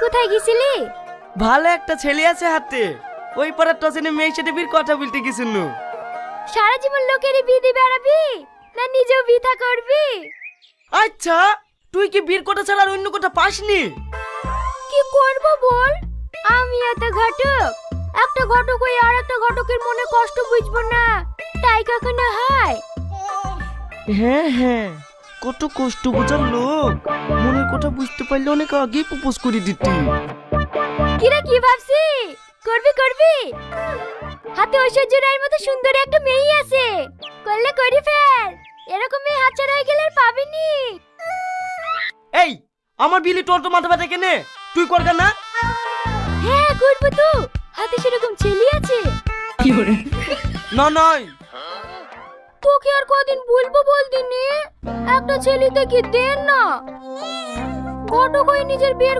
কোথায় গেছিলি? ভালো একটা ছেলে আছে হাতে। ওই পাড়ার টসেনে মেয়ে সেটা বীর কথা বলতে গেছিল। সারা জীবন লোকেরই বিয়ে বেড়াবি না নিজেও বিথা করবি? আচ্ছা তুই কি বীর কথা ছাড়া আর অন্য কোটা পাসনি? কি করব বল? আমি এত ঘটক একটা ঘটক হয়ে আর একটা ঘটকের মনে কষ্ট বুঝব না। তাই কখনো হয়? হ্যাঁ হ্যাঁ। কত কষ্ট বোঝার লোক। মনের কথা বুঝতে পারলে অনেক আগেই প্রপোজ করে দিতি। কিরা কি ভাবছি? করবি করবি? হাতে ঐশ্বর্য রায়ের মতো সুন্দর একটা মেয়ে আছে। করলে করি ফেল। এরকম মেয়ে হাতছাড়া হয়ে গেলে আর পাবিনি এই আমার বিলি তোর তো মাথা ব্যথা কেনে? তুই করগা না। হ্যাঁ করব তো। হাতে সেরকম ছেলে আছে। না নয় তোকে আর কদিন বলব বলদিনি একটা ছেলে দেখি দেন না? কত কই নিজের বিয়ের